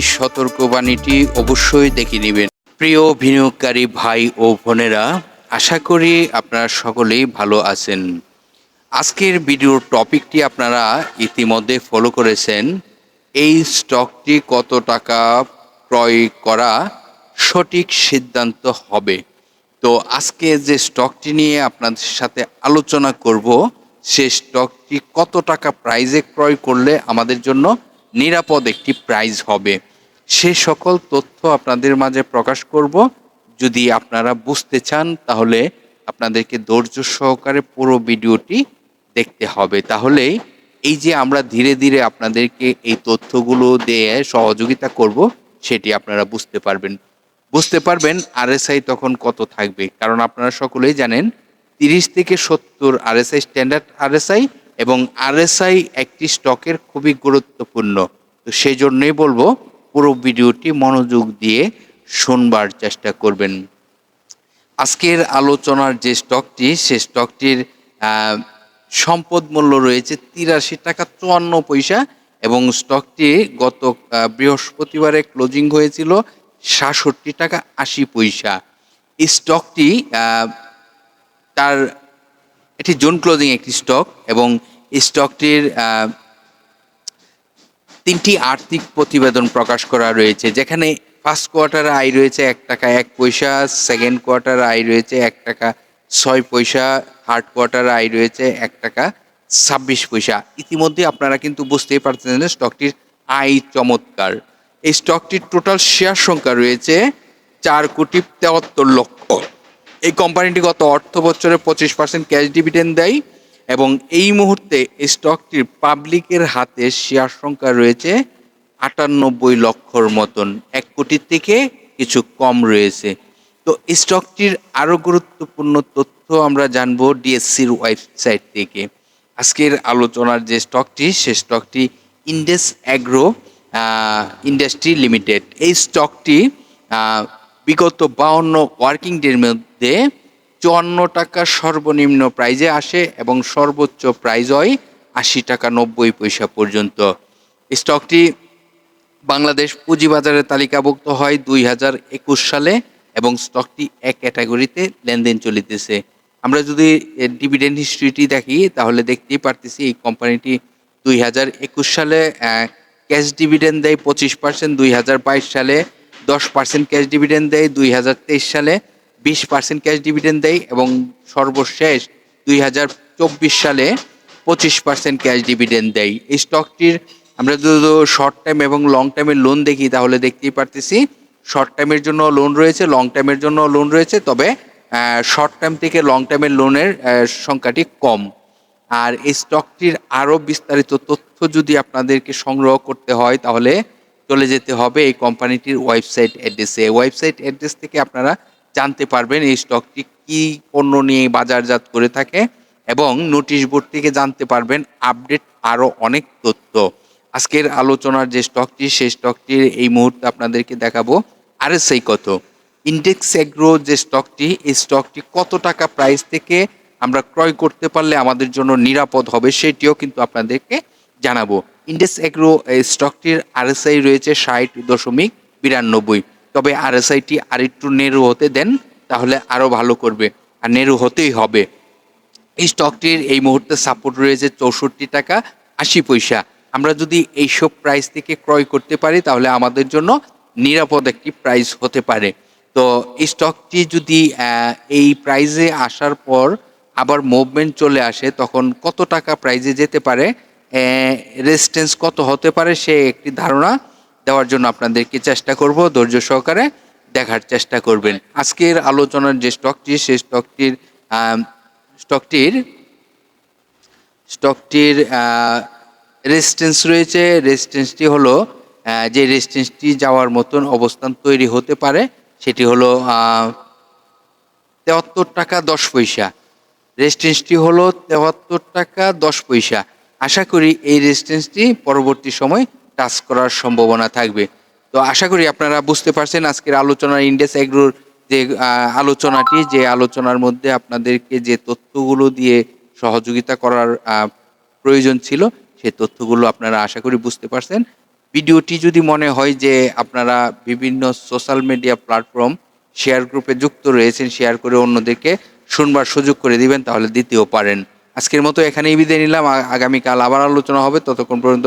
সতর্কবাণীটি অবশ্যই দেখে নেবেন। প্রিয় বিনিয়োগকারী ভাই ও বোনেরা, আশা করি আপনারা সকলেই ভালো আছেন। আজকের ভিডিওর টপিকটি আপনারা ইতিমধ্যে ফলো করেছেন। এই স্টকটি কত টাকা ক্রয় করা সঠিক সিদ্ধান্ত হবে? তো আজকে যে স্টকটি নিয়ে আপনাদের সাথে আলোচনা করব, সে স্টকটি কত টাকা প্রাইজে ক্রয় করলে আমাদের জন্য নিরাপদ একটি প্রাইজ হবে। সে সকল তথ্য আপনাদের মাঝে প্রকাশ করব। যদি আপনারা বুঝতে চান, তাহলে আপনাদেরকে ধৈর্য সহকারে পুরো ভিডিওটি দেখতে হবে। তাহলে এই যে আমরা ধীরে ধীরে আপনাদেরকে এই তথ্যগুলো দিয়ে সহযোগিতা করব, সেটি আপনারা বুঝতে পারবেন। বুঝতে পারবেন আরএসআই তখন কত থাকবে। কারণ আপনারা সকলেই জানেন, তিরিশ থেকে সত্তর আরএসআই স্ট্যান্ডার্ড আরএসআই এবং আরএসআই একটি স্টকের খুবই গুরুত্বপূর্ণ। তো সেই জন্যই বলব পুরো ভিডিওটি মনোযোগ দিয়ে শুনবার চেষ্টা করবেন। আজকের আলোচনার যে স্টকটি, সে স্টকটির সম্পদ মূল্য রয়েছে তিরাশি টাকা চুয়ান্ন পয়সা এবং স্টকটি গত বৃহস্পতিবারে ক্লোজিং হয়েছিল সাতষট্টি টাকা আশি পয়সা। এই স্টকটি তার, এটি জোন ক্লোজিং একটি স্টক এবং এই স্টকটির তিনটি আর্থিক প্রতিবেদন প্রকাশ করা রয়েছে, যেখানে ফার্স্ট কোয়ার্টার আয় রয়েছে এক টাকা এক পয়সা সেকেন্ড কোয়ার্টার আয় রয়েছে এক টাকা ছয় পয়সা থার্ড কোয়ার্টার আয় রয়েছে এক টাকা ছাব্বিশ পয়সা। ইতিমধ্যে আপনারা কিন্তু বুঝতেই পারছেন যে স্টকটির আয় চমৎকার। এই স্টকটির টোটাল শেয়ার সংখ্যা রয়েছে চার কোটি তেয়াত্তর লক্ষ। এই কোম্পানিটি গত অর্থ বছরে পঁচিশ পার্সেন্ট ক্যাশ ডিভিডেন্ড দেয়। এবং এই মুহূর্তে এই স্টকটির পাবলিকের হাতে শেয়ার সংখ্যা রয়েছে আটানব্বই লক্ষর মতন। এক কোটির থেকে কিছু কম রয়েছে। তো এই স্টকটির আরও গুরুত্বপূর্ণ তথ্য আমরা জানব ডিএসসির ওয়েবসাইট থেকে। আজকের আলোচনার যে স্টকটি সে স্টকটি ইন্ডেস অ্যাগ্রো ইন্ডাস্ট্রি লিমিটেড এই স্টকটি বিগত বাউন্ন ওয়ার্কিং ডের মধ্যে চুয়ান্ন টাকা সর্বনিম্ন প্রাইজে আসে এবং সর্বোচ্চ প্রাইজ হয় আশি টাকা নব্বই পয়সা পর্যন্ত। স্টকটি বাংলাদেশ পুঁজিবাজারে তালিকাভুক্ত হয় দুই হাজার একুশ সালে এবং স্টকটি এক ক্যাটাগরিতে লেনদেন চলিতেছে। আমরা যদি ডিভিডেন্ড হিস্ট্রিটি দেখি, তাহলে দেখতেই পারতেছি এই কোম্পানিটি দুই হাজার একুশ সালে ক্যাশ ডিভিডেন্ড দেয় পঁচিশ পার্সেন্ট, দুই হাজার বাইশ সালে দশ পার্সেন্ট ক্যাশ ডিভিডেন্ড দেয়, দুই হাজার তেইশ সালে বিশ পার্সেন্ট ক্যাশ ডিভিডেন্ড দেয় এবং সর্বশেষ দুই হাজার চব্বিশ সালে পঁচিশ পার্সেন্ট ক্যাশ ডিভিডেন্ড দেয়। এই স্টকটির আমরা যদি শর্ট টাইম এবং লং টাইমের লোন দেখি, তাহলে দেখতেই পারতেছি শর্ট টাইমের জন্য লোন রয়েছে লং টাইমের জন্য লোন রয়েছে, তবে শর্ট টাইম থেকে লং টাইমের লোনের সংখ্যাটি কম। আর এই স্টকটির আরও বিস্তারিত তথ্য যদি আপনাদেরকে সংগ্রহ করতে হয়, তাহলে চলে যেতে হবে এই কোম্পানিটির ওয়েবসাইট অ্যাড্রেসে ওয়েবসাইট অ্যাড্রেস থেকে আপনারা জানতে পারবেন এই স্টকটি কি পণ্য নিয়ে বাজারজাত করে থাকে এবং নোটিশ বোর্ড থেকে জানতে পারবেন আপডেট আরও অনেক তথ্য। আজকের আলোচনার যে স্টকটি সেই স্টকটির এই মুহূর্তে আপনাদেরকে দেখাবো আরএসআই কত। ইন্ডেক্স এগ্রো যে স্টকটি এই স্টকটি কত টাকা প্রাইস থেকে আমরা ক্রয় করতে পারলে আমাদের জন্য নিরাপদ হবে সেটিও কিন্তু আপনাদেরকে জানাব। ইন্ডেক্স এই স্টকটির আরএসআই রয়েছে ষাট দশমিক বিরানব্বই। তবে আরএসআইটি আর একটু নেরু হতে দেন, তাহলে আরও ভালো করবে। আর নেরু হতেই হবে। এই স্টকটির এই মুহূর্তে সাপোর্ট রয়েছে চৌষট্টি টাকা আশি পয়সা। আমরা যদি এইসব প্রাইস থেকে ক্রয় করতে পারি, তাহলে আমাদের জন্য নিরাপদ একটি প্রাইস হতে পারে। তো এই স্টকটি যদি এই প্রাইজে আসার পর আবার মুভমেন্ট চলে আসে, তখন কত টাকা প্রাইজে যেতে পারে? রেজিস্ট্যান্স কত হতে পারে, সে একটি ধারণা। দেওয়ার জন্য আপনাদেরকে চেষ্টা করব, ধৈর্য সহকারে দেখার চেষ্টা করবেন। আজকের আলোচনার যে স্টকটি, সেই স্টকটির স্টকটির স্টকটির রেজিস্ট্যান্স রয়েছে। রেজিস্ট্যান্সটি হলো যে রেজিস্ট্যান্সটি যাওয়ার মতন অবস্থান তৈরি হতে পারে, সেটি হলো তেহাত্তর টাকা দশ পয়সা। রেজিস্ট্যান্সটি হলো তেহাত্তর টাকা দশ পয়সা। আশা করি এই রেজিস্ট্যান্সটি পরবর্তী সময় টাচ করার সম্ভাবনা থাকবে। তো আশা করি আপনারা বুঝতে পারছেন আজকের আলোচনার ইন্ডেক্স এগ্রোর যে আলোচনাটি, যে আলোচনার মধ্যে আপনাদেরকে যে তথ্যগুলো দিয়ে সহযোগিতা করার প্রয়োজন ছিল সেই তথ্যগুলো আপনারা আশা করি বুঝতে পারছেন। ভিডিওটি যদি মনে হয় যে আপনারা বিভিন্ন সোশ্যাল মিডিয়া প্ল্যাটফর্ম শেয়ার গ্রুপে যুক্ত রয়েছেন শেয়ার করে অন্যদেরকে শুনবার সুযোগ করে দিবেন, তাহলে দিতেও পারেন। আজকের মতো এখানেই বিদায় নিলাম। আগামীকাল আবার আলোচনা হবে। ততক্ষণ পর্যন্ত